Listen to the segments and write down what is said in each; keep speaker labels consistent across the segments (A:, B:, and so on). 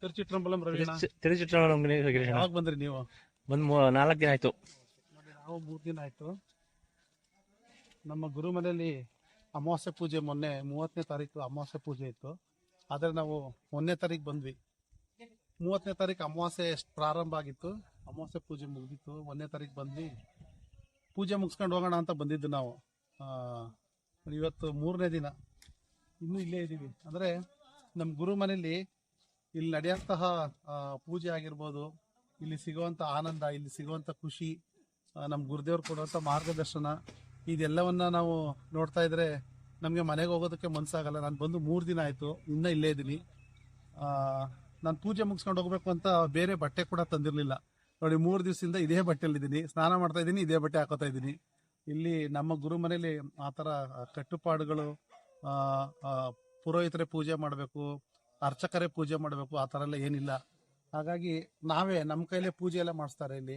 A: ತಿರುಚಿಟ್ರಂಬಲಂ ರವೀಣ.
B: ತಿರುಚಿಟ್ರಂಬಲಂ ಗಿರೀಶ್
A: ಯಾವಾಗ ಬಂದ್ರಿ ನೀವು?
B: ಬಂದ್ ನಾಲ್ಕು ದಿನ ಆಯ್ತು.
A: ನಾವು ಮೂರು ದಿನ ಆಯ್ತು. ನಮ್ಮ ಗುರು ಮನೆಯಲ್ಲಿ ಅಮಾವಾಸ್ಯೆ ಪೂಜೆ ಮೊನ್ನೆ ಮೂವತ್ತನೇ ತಾರೀಕು ಅಮಾವಾಸ್ಯೆ ಪೂಜೆ ಇತ್ತು. ಆದರೆ ನಾವು ಒಂದನೇ ತಾರೀಕು ಬಂದ್ವಿ. ಮೂವತ್ತನೇ ತಾರೀಕು ಅಮಾವಾಸ್ಯೆ ಪ್ರಾರಂಭ ಆಗಿತ್ತು. ಅಮಾವಾಸ್ಯೆ ಪೂಜೆ ಮುಗಿದಿತ್ತು. ಒಂದನೇ ತಾರೀಕು ಬಂದ್ವಿ. ಪೂಜೆ ಮುಗಿಸ್ಕೊಂಡು ಹೋಗೋಣ ಅಂತ ಬಂದಿದ್ದು ನಾವು. ಇವತ್ತು ಮೂರನೇ ದಿನ. ಇನ್ನೂ ಇಲ್ಲೇ ಇದ್ದೀವಿ ಅಂದರೆ ನಮ್ಮ ಗುರು ಮನೆಯಲ್ಲಿ ಇಲ್ಲಿ ನಡೆಯುವಂತಹ ಪೂಜೆ ಆಗಿರ್ಬೋದು, ಇಲ್ಲಿ ಸಿಗುವಂಥ ಆನಂದ, ಇಲ್ಲಿ ಸಿಗುವಂಥ ಖುಷಿ ನಮ್ಮ ಗುರುದೇವ್ರು ಕೊಡುವಂಥ ಮಾರ್ಗದರ್ಶನ, ಇದೆಲ್ಲವನ್ನ ನಾವು ನೋಡ್ತಾ ಇದ್ರೆ ನಮಗೆ ಮನೆಗೆ ಹೋಗೋದಕ್ಕೆ ಮನಸ್ಸಾಗಲ್ಲ ನಾನು ಬಂದು ಮೂರು ದಿನ ಆಯಿತು, ಇನ್ನೂ ಇಲ್ಲೇ ಇದ್ದೀನಿ. ನಾನು ಪೂಜೆ ಮುಗಿಸ್ಕೊಂಡು ಹೋಗಬೇಕು ಅಂತ ಬೇರೆ ಬಟ್ಟೆ ಕೂಡ ತಂದಿರಲಿಲ್ಲ. ನೋಡಿ, ಮೂರು ದಿವಸದಿಂದ ಇದೇ ಬಟ್ಟೆಯಲ್ಲಿದ್ದೀನಿ ಸ್ನಾನ ಮಾಡ್ತಾ ಇದ್ದೀನಿ, ಇದೇ ಬಟ್ಟೆ ಹಾಕೋತಾ ಇದ್ದೀನಿ. ಇಲ್ಲಿ ನಮ್ಮ ಗುರು ಮನೇಲಿ ಆ ಥರ ಕಟ್ಟುಪಾಡುಗಳು ಪುರೋಹಿತರೇ ಪೂಜೆ ಮಾಡಬೇಕು ಅರ್ಚಕರೇ ಪೂಜೆ ಮಾಡಬೇಕು, ಆ ಥರ ಎಲ್ಲ ಏನಿಲ್ಲ. ಹಾಗಾಗಿ ನಾವೇ ನಮ್ಮ ಕೈಲೇ ಪೂಜೆ ಎಲ್ಲ ಮಾಡಿಸ್ತಾರೆ ಇಲ್ಲಿ.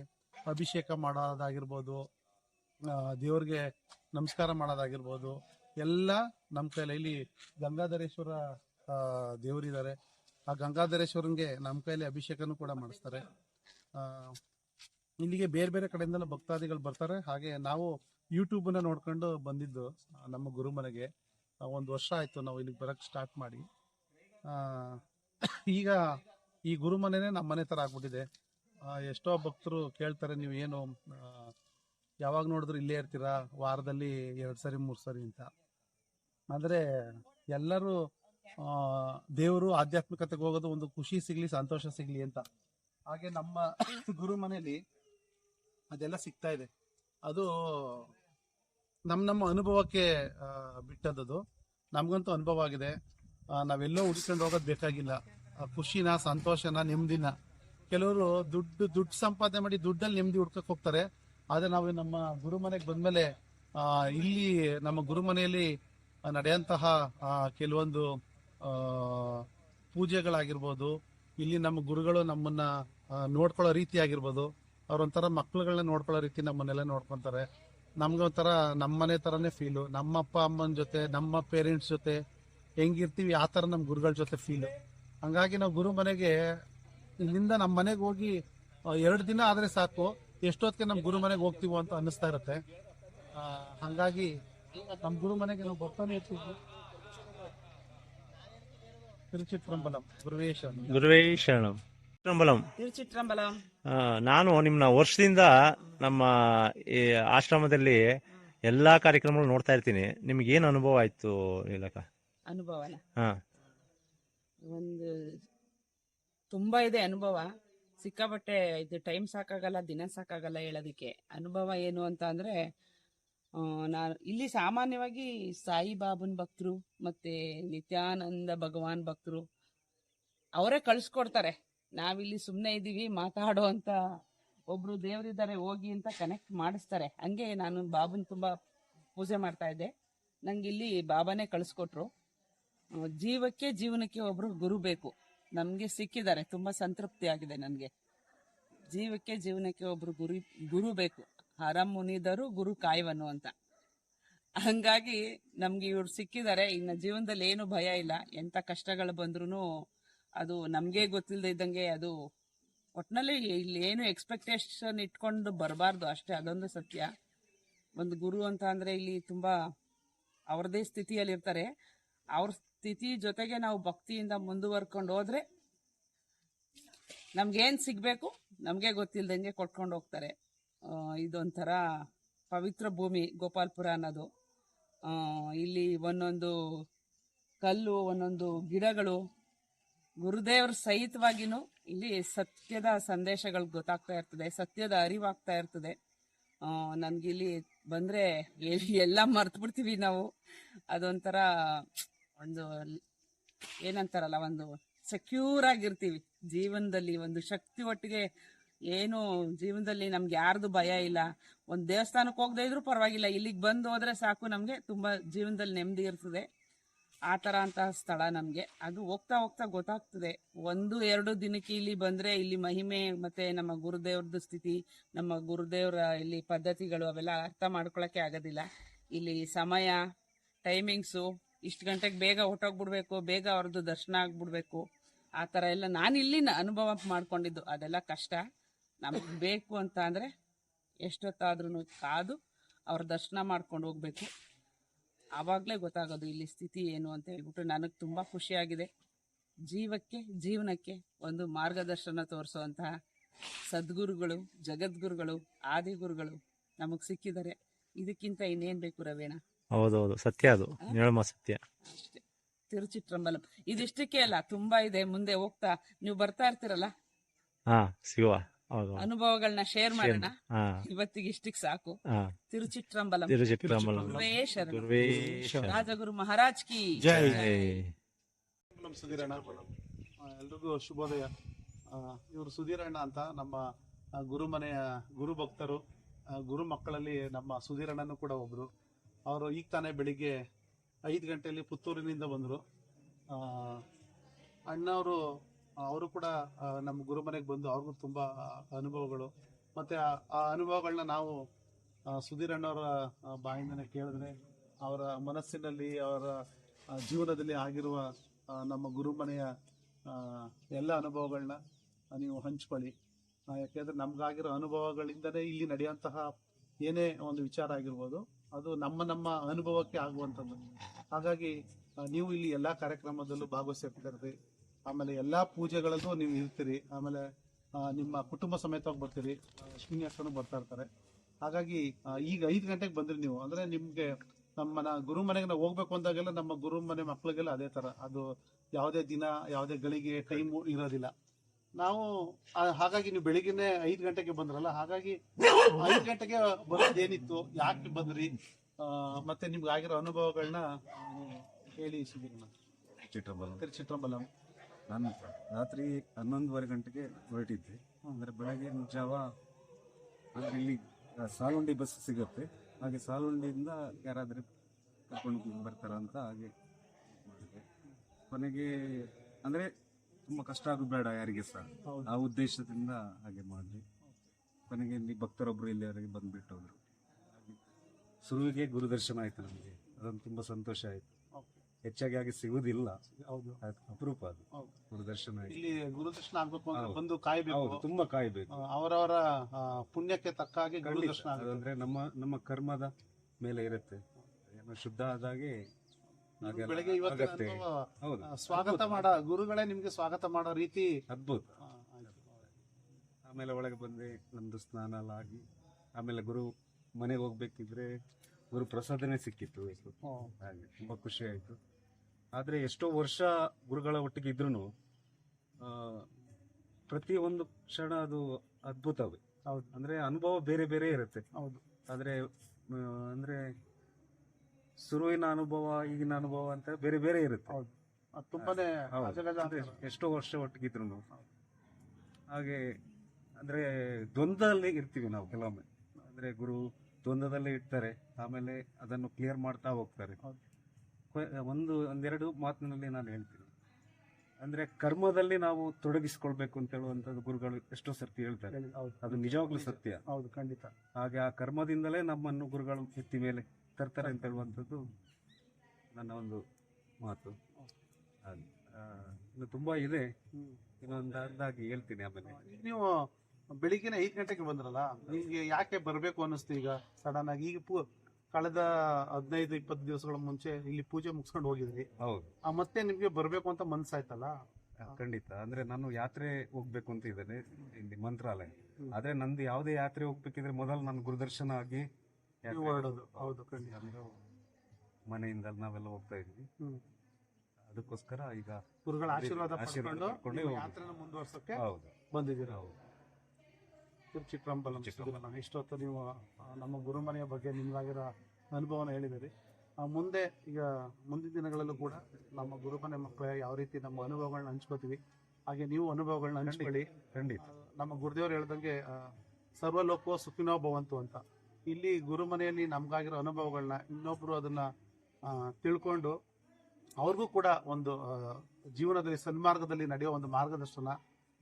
A: ಅಭಿಷೇಕ ಮಾಡೋದಾಗಿರ್ಬೋದು ದೇವ್ರಿಗೆ ನಮಸ್ಕಾರ ಮಾಡೋದಾಗಿರ್ಬೋದು, ಎಲ್ಲ ನಮ್ಮ ಕೈಲೇ. ಇಲ್ಲಿ ಗಂಗಾಧರೇಶ್ವರ ದೇವರಿದ್ದಾರೆ. ಆ ಗಂಗಾಧರೇಶ್ವರಂಗೆ ನಮ್ಮ ಕೈಲಿ ಅಭಿಷೇಕನೂ ಕೂಡ ಮಾಡಿಸ್ತಾರೆ. ಇಲ್ಲಿಗೆ ಬೇರೆ ಬೇರೆ ಕಡೆಯಿಂದಲೂ ಭಕ್ತಾದಿಗಳು ಬರ್ತಾರೆ. ಹಾಗೆ ನಾವು ಯೂಟ್ಯೂಬನ್ನ ನೋಡ್ಕೊಂಡು ಬಂದಿದ್ದು ನಮ್ಮ ಗುರುಮನೆಗೆ. ಒಂದು ವರ್ಷ ಆಯಿತು ನಾವು ಇಲ್ಲಿಗೆ ಬರಕ್ಕೆ ಸ್ಟಾರ್ಟ್ ಮಾಡಿ. ಈಗ ಈ ಗುರುಮನೆನೇ ನಮ್ಮ ಮನೆ ಥರ ಆಗ್ಬಿಟ್ಟಿದೆ. ಎಷ್ಟೋ ಭಕ್ತರು ಕೇಳ್ತಾರೆ ನೀವು ಏನು ಯಾವಾಗ ನೋಡಿದ್ರು ಇಲ್ಲೇ ಇರ್ತೀರಾ, ವಾರದಲ್ಲಿ ಎರಡು ಸರಿ, ಮೂರು ಸರಿ ಅಂತ. ಆದರೆ ಎಲ್ಲರೂ ದೇವರು ಆಧ್ಯಾತ್ಮಿಕತೆಗೆ ಹೋಗೋದು ಒಂದು ಖುಷಿ ಸಿಗ್ಲಿ, ಸಂತೋಷ ಸಿಗ್ಲಿ ಅಂತ. ಹಾಗೆ ನಮ್ಮ ಗುರು ಮನೆಯಲ್ಲಿ ಅದೆಲ್ಲ ಸಿಗ್ತಾ ಇದೆ. ಅದು ನಮ್ಮ ನಮ್ಮ ಅನುಭವಕ್ಕೆ ಬಿಟ್ಟದ್ದು ನಮಗಂತೂ ಅನುಭವ ಆಗಿದೆ. ನಾವೆಲ್ಲೋ ಹುಡ್ಕೊಂಡು ಹೋಗೋದು ಬೇಕಾಗಿಲ್ಲ. ಖುಷಿನ, ಸಂತೋಷನ, ನೆಮ್ಮದಿನ. ಕೆಲವರು ದುಡ್ಡು ದುಡ್ಡು ಸಂಪಾದನೆ ಮಾಡಿ ದುಡ್ಡಲ್ಲಿ ನೆಮ್ಮದಿ ಹುಡ್ಕಕ್ ಹೋಗ್ತಾರೆ. ಆದರೆ ನಾವು ನಮ್ಮ ಗುರು ಮನೆಗೆ ಬಂದ್ಮೇಲೆ ಇಲ್ಲಿ ನಮ್ಮ ಗುರು ಮನೆಯಲ್ಲಿ ನಡೆಯಂತಹ ಕೆಲವೊಂದು ಪೂಜೆಗಳಾಗಿರ್ಬೋದು, ಇಲ್ಲಿ ನಮ್ಮ ಗುರುಗಳು ನಮ್ಮನ್ನ ನೋಡ್ಕೊಳ್ಳೋ ರೀತಿ ಆಗಿರ್ಬೋದು ಅವ್ರೊಂಥರ ಮಕ್ಳುಗಳನ್ನ ನೋಡ್ಕೊಳ್ಳೋ ರೀತಿ ನಮ್ಮನ್ನೆಲ್ಲ ನೋಡ್ಕೊಂತಾರೆ. ನಮ್ಗೆ ಒಂಥರ ನಮ್ಮನೆ ಥರನೇ ಫೀಲು ನಮ್ಮ ಅಪ್ಪ ಅಮ್ಮನ ಜೊತೆ, ನಮ್ಮ ಪೇರೆಂಟ್ಸ್ ಜೊತೆ ಹೆಂಗಿರ್ತೀವಿ ಆ ಥರ ನಮ್ಮ ಗುರುಗಳ ಜೊತೆ ಫೀಲು ಹಂಗಾಗಿ ನಾವು ಗುರು ಮನೆಗೆ ಇಲ್ಲಿಂದ ನಮ್ಮ ಮನೆಗೆ ಹೋಗಿ ಎರಡು ದಿನ ಆದರೆ ಸಾಕು. ಎಷ್ಟೊತ್ತಿಗೆ ನಮ್ಮ ಗುರು ಮನೆಗೆ ಹೋಗ್ತೀವೋ ಅಂತ ಅನ್ನಿಸ್ತಾ ಇರುತ್ತೆ. ಹಂಗಾಗಿ ನಮ್ಮ ಗುರು ಮನೆಗೆ ನಾವು ಬರ್ತಾನೆ ಇರ್ತೀವಿ.
B: ಗುರುವೇ ಶರಣಂ. ಆ, ನಾನು ನಿಮ್ಮನ್ನ ವರ್ಷದಿಂದ ನಮ್ಮ ಈ ಆಶ್ರಮದಲ್ಲಿ ಎಲ್ಲಾ ಕಾರ್ಯಕ್ರಮಗಳು ನೋಡ್ತಾ ಇರ್ತೀನಿ. ನಿಮ್ಗೆ ಏನು ಅನುಭವ ಆಯ್ತು ನೀಲಕ?
C: ಅನುಭವನ
B: ಹಾ.
C: ಒಂದು ತುಂಬಾ ಇದೆ ಅನುಭವ. ಸಿಕ್ಕಾಪಟ್ಟೆ ಇದು ಟೈಮ್ ಸಾಕಾಗಲ್ಲ ದಿನ ಸಾಕಾಗಲ್ಲ ಹೇಳೋದಿಕ್ಕೆ. ಅನುಭವ ಏನು ಅಂತ ಅಂದ್ರೆ ಆ, ನಾನು ಇಲ್ಲಿ ಸಾಮಾನ್ಯವಾಗಿ ಸಾಯಿಬಾಬನ್ ಭಕ್ತರು ಮತ್ತೆ ನಿತ್ಯಾನಂದ ಭಗವಾನ್ ಭಕ್ತರು ಅವರೇ ಕಳ್ಸ್ಕೊಡ್ತಾರೆ. ನಾವಿಲ್ಲಿ ಸುಮ್ಮನೆ ಇದ್ದೀವಿ ಮಾತಾಡೋ ಅಂತ ಒಬ್ರು ದೇವರಿದ್ದಾರೆ ಹೋಗಿ ಅಂತ ಕನೆಕ್ಟ್ ಮಾಡಿಸ್ತಾರೆ. ಹಂಗೆ ನಾನು ಬಾಬನ್ ತುಂಬಾ ಪೂಜೆ ಮಾಡ್ತಾ ಇದ್ದೆ. ನಂಗೆ ಇಲ್ಲಿ ಬಾಬಾನೇ ಕಳಿಸ್ಕೊಟ್ರು. ಜೀವಕ್ಕೆ ಜೀವನಕ್ಕೆ ಒಬ್ರು ಗುರು ಬೇಕು. ನಮಗೆ ಸಿಕ್ಕಿದ್ದಾರೆ, ತುಂಬಾ ಸಂತೃಪ್ತಿ ಆಗಿದೆ ನನಗೆ. ಜೀವಕ್ಕೆ ಜೀವನಕ್ಕೆ ಒಬ್ರು ಗುರು ಗುರು ಬೇಕು. ಹರಂ ಮುನಿದರು ಗುರು ಕಾಯ್ವನು ಅಂತ. ಹಂಗಾಗಿ ನಮ್ಗೆ ಇವ್ರು ಸಿಕ್ಕಿದ್ದಾರೆ, ಇನ್ನು ಜೀವನದಲ್ಲಿ ಏನು ಭಯ ಇಲ್ಲ. ಎಂತ ಕಷ್ಟಗಳು ಬಂದ್ರು ಅದು ನಮ್ಗೆ ಗೊತ್ತಿಲ್ಲದೆ ಇದ್ದಂಗೆ ಅದು ಒಟ್ನಲ್ಲಿ ಇಲ್ಲಿ ಏನು ಎಕ್ಸ್ಪೆಕ್ಟೇಷನ್ ಇಟ್ಕೊಂಡು ಬರಬಾರ್ದು ಅಷ್ಟೇ, ಅದೊಂದು ಸತ್ಯ. ಒಂದು ಗುರು ಅಂತ ಅಂದ್ರೆ ಇಲ್ಲಿ ತುಂಬಾ ಅವ್ರದೇ ಸ್ಥಿತಿಯಲ್ಲಿ ಇರ್ತಾರೆ ಅವ್ರ ಸ್ಥಿತಿ ಜೊತೆಗೆ ನಾವು ಭಕ್ತಿಯಿಂದ ಮುಂದುವರ್ಕೊಂಡು ಹೋದ್ರೆ ನಮ್ಗೇನ್ ಸಿಗ್ಬೇಕು? ನಮ್ಗೆ ಗೊತ್ತಿಲ್ದಂಗೆ ಕೊಟ್ಕೊಂಡು ಹೋಗ್ತಾರೆ. ಇದೊಂಥರ ಪವಿತ್ರ ಭೂಮಿ ಗೋಪಾಲ್ಪುರ ಅನ್ನೋದು. ಇಲ್ಲಿ ಒಂದೊಂದು ಕಲ್ಲು, ಒಂದೊಂದು ಗಿಡಗಳು, ಗುರುದೇವ್ರ ಸಹಿತವಾಗಿನೂ ಇಲ್ಲಿ ಸತ್ಯದ ಸಂದೇಶಗಳು ಗೊತ್ತಾಗ್ತಾ ಇರ್ತದೆ, ಸತ್ಯದ ಅರಿವಾಗ್ತಾ ಇರ್ತದೆ. ನನ್ಗಿಲ್ಲಿ ಬಂದ್ರೆ ಎಲ್ಲ ಮರ್ತು ಬಿಡ್ತೀವಿ ನಾವು. ಅದೊಂಥರ ಒಂದು ಏನಂತಾರಲ್ಲ, ಒಂದು ಸೆಕ್ಯೂರ್ ಆಗಿರ್ತೀವಿ. ಜೀವನದಲ್ಲಿ ಒಂದು ಶಕ್ತಿ ಒಟ್ಟಿಗೆ ಏನು, ಜೀವನದಲ್ಲಿ ನಮ್ಗೆ ಯಾರ್ದು ಭಯ ಇಲ್ಲ. ಒಂದು ದೇವಸ್ಥಾನಕ್ಕೆ ಹೋಗದೆ ಇದ್ರೂ ಪರವಾಗಿಲ್ಲ. ಇಲ್ಲಿಗೆ ಬಂದು ಹೋದ್ರೆ ಸಾಕು ನಮಗೆ. ತುಂಬಾ ಜೀವನದಲ್ಲಿ ನೆಮ್ಮದಿ ಇರ್ತದೆ. ಆ ಥರ ಅಂತ ಸ್ಥಳ ನಮಗೆ. ಅದು ಹೋಗ್ತಾ ಹೋಗ್ತಾ ಗೊತ್ತಾಗ್ತದೆ. ಒಂದು, ಎರಡು ದಿನಕ್ಕೆ ಇಲ್ಲಿ ಬಂದ್ರೆ ಇಲ್ಲಿ ಮಹಿಮೆ ಮತ್ತೆ ನಮ್ಮ ಗುರುದೇವ್ರದ್ದು ಸ್ಥಿತಿ, ನಮ್ಮ ಗುರುದೇವ್ರ ಇಲ್ಲಿ ಪದ್ಧತಿಗಳು ಅವೆಲ್ಲ ಅರ್ಥ ಮಾಡ್ಕೊಳ್ಳೋಕ್ಕೆ ಆಗೋದಿಲ್ಲ. ಇಲ್ಲಿ ಸಮಯ ಟೈಮಿಂಗ್ಸು ಇಷ್ಟು ಗಂಟೆಗೆ ಬೇಗ ಹೊಟ್ಟೋಗ್ಬಿಡ್ಬೇಕು ಬೇಗ ಅವ್ರದ್ದು ದರ್ಶನ ಆಗ್ಬಿಡ್ಬೇಕು. ಆ ಥರ ಎಲ್ಲ ನಾನು ಇಲ್ಲಿ ಅನುಭವ ಮಾಡ್ಕೊಂಡಿದ್ದು. ಅದೆಲ್ಲ ಕಷ್ಟ. ನಮಗೆ ಬೇಕು ಅಂತ ಅಂದರೆ ಎಷ್ಟೊತ್ತಾದ್ರೂ ಕಾದು ಅವ್ರ ದರ್ಶನ ಮಾಡ್ಕೊಂಡು ಹೋಗ್ಬೇಕು. ಆವಾಗಲೇ ಗೊತ್ತಾಗೋದು ಇಲ್ಲಿ ಸ್ಥಿತಿ ಏನು ಅಂತ ಹೇಳ್ಬಿಟ್ಟು ನನಗೆ ತುಂಬ ಖುಷಿಯಾಗಿದೆ. ಜೀವಕ್ಕೆ, ಜೀವನಕ್ಕೆ ಒಂದು ಮಾರ್ಗದರ್ಶನ ತೋರಿಸುವಂತಹ ಸದ್ಗುರುಗಳು, ಜಗದ್ಗುರುಗಳು, ಆದಿಗುರುಗಳು ನಮಗೆ ಸಿಕ್ಕಿದ್ದಾರೆ. ಇದಕ್ಕಿಂತ ಇನ್ನೇನು ಬೇಕು ರವೇಣ?
B: ಹೌದೌದು. ಸತ್ಯ ಅದು. ಹೇಳಮ್ಮ ಸತ್ಯ.
C: ತಿರುಚಿತ್ರಂಬಲ ತಿರುಚಿಟ್ರಂಬಲಂ ಇದಿಷ್ಟಕ್ಕೆ ಅಲ್ಲ ತುಂಬಾ ಇದೆ. ಮುಂದೆ ಹೋಗ್ತಾ ನೀವು ಬರ್ತಾ ಇರ್ತೀರಲ್ಲ?
B: ಹಾ ಸಿಗುವ. ಹೌದು.
C: ಅನುಭವಗಳನ್ನ ಶೇರ್ ಮಾಡೋಣ.
B: ಹಾ.
C: ಇವತ್ತಿಗೆ ಇಷ್ಟಕ್ಕೆ ಸಾಕು. ತಿರುಚಿಟ್ರಂಬಲಂ ಶರಣು. ರಾಜಗುರು ಮಹಾರಾಜ್ ಕಿ
A: ಜೈ.
B: ಜೈ.
A: ನಮ್ಮ ಸುಧೀರಣ್ಣ. ಆ, ಎಲ್ರಿಗೂ ಶುಭೋದಯ. ಇವರು ಸುಧೀರಣ್ಣ ಅಂತ ನಮ್ಮ ಗುರು ಗುರುಮನೆಯ ಗುರು ಭಕ್ತರು ಆ, ಗುರು ಮಕ್ಕಳಲ್ಲಿ ನಮ್ಮ ಸುಧೀರಣ್ಣನು ಕೂಡ ಒಬ್ರು. ಅವರು ಈಗ ತಾನೇ ಬೆಳಿಗ್ಗೆ ಐದು ಗಂಟೆಯಲ್ಲಿ ಪುತ್ತೂರಿನಿಂದ ಬಂದರು. ಅಣ್ಣವರು, ಅವರು ಕೂಡ ನಮ್ಮ ಗುರುಮನೆಗೆ ಬಂದು ಅವ್ರಿಗೂ ತುಂಬ ಅನುಭವಗಳು. ಮತ್ತು ಆ ಅನುಭವಗಳನ್ನ ನಾವು ಸುಧೀರ್ ಅಣ್ಣವರ ಬಾಯಿಂದನೇ ಕೇಳಿದ್ರೆ, ಅವರ ಮನಸ್ಸಿನಲ್ಲಿ, ಅವರ ಜೀವನದಲ್ಲಿ ಆಗಿರುವ ನಮ್ಮ ಗುರುಮನೆಯ ಎಲ್ಲ ಅನುಭವಗಳನ್ನ ನೀವು ಹಂಚ್ಕೊಳ್ಳಿ. ಯಾಕೆಂದರೆ ನಮ್ಗಾಗಿರೋ ಅನುಭವಗಳಿಂದನೇ ಇಲ್ಲಿ ನಡೆಯುವಂತಹ ಏನೇ ಒಂದು ವಿಚಾರ ಆಗಿರ್ಬೋದು ಅದು ನಮ್ಮ ನಮ್ಮ ಅನುಭವಕ್ಕೆ ಆಗುವಂಥದ್ದು. ಹಾಗಾಗಿ ನೀವು ಇಲ್ಲಿ ಎಲ್ಲ ಕಾರ್ಯಕ್ರಮದಲ್ಲೂ ಭಾಗವಹಿಸಿರ್ತೀರಿ. ಆಮೇಲೆ ಎಲ್ಲ ಪೂಜೆಗಳಲ್ಲೂ ನೀವು ಇರ್ತೀರಿ. ಆಮೇಲೆ ನಿಮ್ಮ ಕುಟುಂಬ ಸಮೇತವಾಗಿ ಬರ್ತೀರಿ. ಶ್ರೀನಿವಾಸನೂ ಬರ್ತಾ ಇರ್ತಾರೆ. ಹಾಗಾಗಿ ಈಗ ಐದು ಗಂಟೆಗೆ ಬಂದ್ರಿ ನೀವು. ಅಂದ್ರೆ ನಿಮಗೆ ನಮ್ಮ ಗುರು ಮನೆಗೆ ನಾವು ಹೋಗ್ಬೇಕು ಅಂದಾಗೆಲ್ಲ ನಮ್ಮ ಗುರು ಮನೆ ಮಕ್ಕಳಿಗೆಲ್ಲ ಅದೇ ತರ. ಅದು ಯಾವುದೇ ದಿನ, ಯಾವುದೇ ಗಳಿಗೆ ಟೈಮು ಇರೋದಿಲ್ಲ. ನಾವು ಹಾಗಾಗಿ ನೀವು ಬೆಳಿಗ್ಗೆನೆ ಐದು ಗಂಟೆಗೆ ಬಂದ್ರಲ್ಲ ಹಾಗಾಗಿ ಐದು ಗಂಟೆಗೆ ಬರೋದೇನಿತ್ತು ಯಾಕೆ ಬಂದ್ರಿ? ಮತ್ತೆ ನಿಮ್ಗೆ ಆಗಿರೋ ಅನುಭವಗಳನ್ನ ಹೇಳಿ
D: ಚಿತ್ರಬಲ.
A: ತಿರುಚಿಟ್ರಂಬಲಂ
D: ನಾನು ರಾತ್ರಿ ಹನ್ನೊಂದುವರೆ ಗಂಟೆಗೆ ಹೊರಟಿದ್ದೆ. ಅಂದ್ರೆ ಬೆಳಗ್ಗೆ ಜಾವ ಅಂದ್ರೆ ಇಲ್ಲಿ ಸಾಲುಂಡಿ ಬಸ್ ಸಿಗುತ್ತೆ. ಹಾಗೆ ಸಾಲುಂಡಿಯಿಂದ ಯಾರಾದರೂ ಕರ್ಕೊಂಡು ಬರ್ತಾರ ಅಂತ ಹಾಗೆ ಮಾಡಿದೆ. ಕೊನೆಗೆ ಅಂದ್ರೆ ತುಂಬಾ ಕಷ್ಟ ಆಗೋದು ಬೇಡ ಯಾರಿಗೆ ಸಹ ಆ ಉದ್ದೇಶದಿಂದ ಹಾಗೆ ಮಾಡಲಿ. ಕೊನೆಗೆ ಇಲ್ಲಿ ಭಕ್ತರೊಬ್ರು ಇಲ್ಲಿವರೆಗೆ ಬಂದ್ಬಿಟ್ಟು ಹೋದ್ರು. ಶುರುವಿಗೆ ಗುರುದರ್ಶನ ಆಯ್ತು ನಮಗೆ. ಅದೊಂದು ತುಂಬಾ ಸಂತೋಷ ಆಯ್ತು. ಹೆಚ್ಚಾಗಿ ಹಾಗೆ ಅದು ಅಪರೂಪ ಅದು. ಗುರುದರ್ಶನ
A: ಇಲ್ಲಿ ಗುರುದರ್ಶನ ಆಗ್ಬೇಕು ಅಂದ್ರೆ. ಬಂದು ಕಾಯ್ಬೇಕು.
D: ತುಂಬಾ ಕಾಯ್ಬೇಕು.
A: ಅವರವರ ಪುಣ್ಯಕ್ಕೆ ತಕ್ಕ ಹಾಗೆ. ಗುರುದರ್ಶನ ಆಗೋದು
D: ಅದಂದ್ರೆ ನಮ್ಮ ನಮ್ಮ ಕರ್ಮದ ಮೇಲೆ ಇರುತ್ತೆ. ಏನೋ ಶುದ್ಧ ಆದಾಗೆ
A: ಬೆಳಗ್ಗೆ
D: ಇವತ್ತು.
A: ಅನುಭವ, ಸ್ವಾಗತ ಮಾಡ ಗುರುಗಳೇ ನಿಮ್ಗೆ ಸ್ವಾಗತ ಮಾಡೋ ರೀತಿ.
D: ಅದ್ಭುತ. ಆಮೇಲೆ ಒಳಗೆ ಬಂದೆ ನಮ್ದು ಸ್ನಾನ ಎಲ್ಲ ಆಗಿ ಆಮೇಲೆ ಗುರು ಮನೆಗೆ ಹೋಗ್ಬೇಕಿದ್ರೆ ಗುರು ಪ್ರಸಾದನೆ ಸಿಕ್ಕಿತ್ತು. ಹಾಗೆ ತುಂಬಾ ಖುಷಿ ಆಯ್ತು. ಆದ್ರೆ ಎಷ್ಟೋ ವರ್ಷ ಗುರುಗಳ ಒಟ್ಟಿಗೆ ಇದ್ರು ಪ್ರತಿ ಒಂದು ಕ್ಷಣ ಅದು ಅದ್ಭುತವೇ.
A: ಹೌದು.
D: ಅಂದ್ರೆ ಅನುಭವ ಬೇರೆ ಬೇರೆ ಇರುತ್ತೆ.
A: ಹೌದು.
D: ಆದ್ರೆ ಅಂದ್ರೆ ಶುರುವಿನ ಅನುಭವ ಈಗಿನ ಅನುಭವ ಅಂತ ಬೇರೆ ಬೇರೆ ಇರುತ್ತೆ.
A: ಹೌದು. ಅದು ತುಂಬಾನೇ
D: ಹೌದು.
A: ಅಜಗಜ
D: ಅಂದ್ರೆ
A: ಅಂತಾರೆ.
D: ಎಷ್ಟೋ ವರ್ಷ ಒಟ್ಟಿಗಿದ್ರು ಹಾಗೆ ಅಂದ್ರೆ ದ್ವಂದ್ವದಲ್ಲಿ ಇರ್ತೀವಿ ನಾವು ಕೆಲವೊಮ್ಮೆ. ಅಂದ್ರೆ ಗುರು ದ್ವಂದ್ವದಲ್ಲೇ ಇರ್ತಾರೆ. ಆಮೇಲೆ ಅದನ್ನು ಕ್ಲಿಯರ್ ಮಾಡ್ತಾ ಹೋಗ್ತಾರೆ.
A: ಹೌದು.
D: ಕೊ- ಒಂದು ಒಂದೆರಡು ಮಾತಿನಲ್ಲಿ ನಾನು ಹೇಳ್ತೀನಿ. ಅಂದ್ರೆ ಕರ್ಮದಲ್ಲಿ ನಾವು ತೊಡಗಿಸ್ಕೊಳ್ಬೇಕು ಅಂತ ಹೇಳುವಂತದ್ದು ಗುರುಗಳು ಎಷ್ಟೋ ಸರ್ತಿ ಹೇಳ್ತಾರೆ.
A: ಹೇಳಿ, ಹೌದು.
D: ಅದು ನಿಜವಾಗ್ಲೂ ಸತ್ಯ.
A: ಹೌದು ಖಂಡಿತ.
D: ಹಾಗೆ ಆ ಕರ್ಮದಿಂದಲೇ ನಮ್ಮನ್ನು ಗುರುಗಳು ಎತ್ತಿ ಮೇಲೆ ತರ್ತಾರೆ ಅಂತ ಹೇಳುವಂಥದ್ದು ನನ್ನ ಒಂದು ಮಾತು. ಹಾಗೆ ಆ, ಇನ್ನು ತುಂಬ ಇದೆ. ಇನ್ನೊಂದು ಅರ್ಧಾಗಿ ಹೇಳ್ತೀನಿ ಆಮೇಲೆ.
A: ನೀವು ಬೆಳಿಗ್ಗೆನೆ ಐದು ಗಂಟೆಗೆ ಬಂದ್ರಲ್ಲ ನಿಮ್ಗೆ ಯಾಕೆ ಬರಬೇಕು ಅನ್ನಿಸ್ತು ಈಗ? ಸಡನ್ ಆಗಿ ಈಗ ಪೂ ಕಳೆದ ಹದಿನೈದು ಇಪ್ಪತ್ತು ದಿವಸಗಳ ಮುಂಚೆ ಇಲ್ಲಿ ಪೂಜೆ ಮುಗಿಸ್ಕೊಂಡು ಹೋಗಿದ್ರಿ.
D: ಹೌದು.
A: ಆ, ಮತ್ತೆ ನಿಮ್ಗೆ ಬರಬೇಕು ಅಂತ ಮನ್ಸಾಯ್ತಲ್ಲ?
D: ಖಂಡಿತ. ಅಂದ್ರೆ ನಾನು ಯಾತ್ರೆ ಹೋಗ್ಬೇಕು ಅಂತ ಇದ್ದೇನೆ ಇಲ್ಲಿ ಮಂತ್ರಾಲಯ. ಆದ್ರೆ ನಂದು ಯಾವುದೇ ಯಾತ್ರೆ ಹೋಗ್ಬೇಕಿದ್ರೆ ಮೊದಲು ನಾನು ಗುರುದರ್ಶನ ಆಗಿ
A: ನೀವು ಹೊರಡೋದು ಹೌದು ಖಂಡಿತ.
D: ಅಂದ್ರೆ ಮನೆಯಿಂದ ನಾವೆಲ್ಲ ಹೋಗ್ತಾ ಇದ್ವಿ. ಅದಕ್ಕೋಸ್ಕರ ಈಗ
A: ಗುರುಗಳ ಆಶೀರ್ವಾದ
D: ಆಶೀರ್ವಾದ
A: ಪಡ್ಕೊಂಡು
D: ಪಡ್ಕೊಂಡೇ
A: ನಿಮ್ಮ
D: ಹೋಗುದು.
A: ಯಾತ್ರೆನ ಮುಂದುವರ್ಸಕ್ಕೆ
D: ಹೌದು.
A: ಬಂದಿದ್ದೀರಾ?
D: ಹೌದು.
A: ತಿರುಚಿಟ್ರಂಬಲಂ
D: ಚಿಕ್ಕಬಳ್ಳಾಪುರ.
A: ಸುಧೀರಣ್ಣ. ಇಷ್ಟೊತ್ತು ನೀವು ನಮ್ಮ ಗುರುಮನೆಯ ಬಗ್ಗೆ ನಿಮ್ಗಾಗಿರೋ ಅನುಭವನ ಹೇಳಿದಿರಿ ಮುಂದೆ ಈಗ ಮುಂದಿನ ದಿನಗಳಲ್ಲೂ ಕೂಡ ನಮ್ಮ ಗುರುಮನೆ ಮಕ್ಕಳ ಯಾವ ರೀತಿ ನಮ್ಮ ಅನುಭವಗಳನ್ನ ಹಂಚ್ಕೋತೀವಿ ಹಾಗೆ ನೀವು ಅನುಭವಗಳನ್ನ ಹಂಚ್ಕೊಳ್ಳಿ.
D: ಖಂಡಿತ
A: ನಮ್ಮ ಗುರುದೇವರು ಹೇಳ್ದಂಗೆ ಸರ್ವಲೋಕೋ ಸುಖಿನೋ ಭವಂತು ಅಂತ. ಇಲ್ಲಿ ಗುರುಮನೆಯಲ್ಲಿ ನಮ್ಗಾಗಿರೋ ಅನುಭವಗಳನ್ನ ಇನ್ನೊಬ್ಬರು ಅದನ್ನ ತಿಳ್ಕೊಂಡು ಅವ್ರಿಗೂ ಕೂಡ ಒಂದು ಜೀವನದಲ್ಲಿ ಸನ್ಮಾರ್ಗದಲ್ಲಿ ನಡೆಯೋ ಒಂದು ಮಾರ್ಗದರ್ಶನ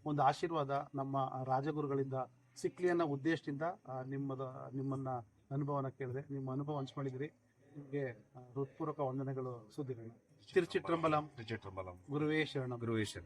A: ಒಂದು ಆಶೀರ್ವಾದ ನಮ್ಮ ರಾಜಗುರುಗಳಿಂದ ಸಿಕ್ಲಿ ಅನ್ನೋ ಉದ್ದೇಶದಿಂದ ನಿಮ್ಮದು ನಿಮ್ಮನ್ನ ಅನುಭವನ ಕೇಳಿದೆ. ನಿಮ್ಮ ಅನುಭವ ಹಂಚ್ಕೊಂಡಿದ್ರಿ ನಿಮಗೆ ಹೃತ್ಪೂರ್ವಕ ವಂದನೆಗಳು ಸುದ್ದಿಗಳು. ತಿರುಚಿಟ್ರಂಬಲಂ
D: ತ್ರಿಚಿತ್ರಬಲಂ
A: ಗುರುವೇ ಶರಣಂ.
D: ಗುರುವೇಶ್ವರ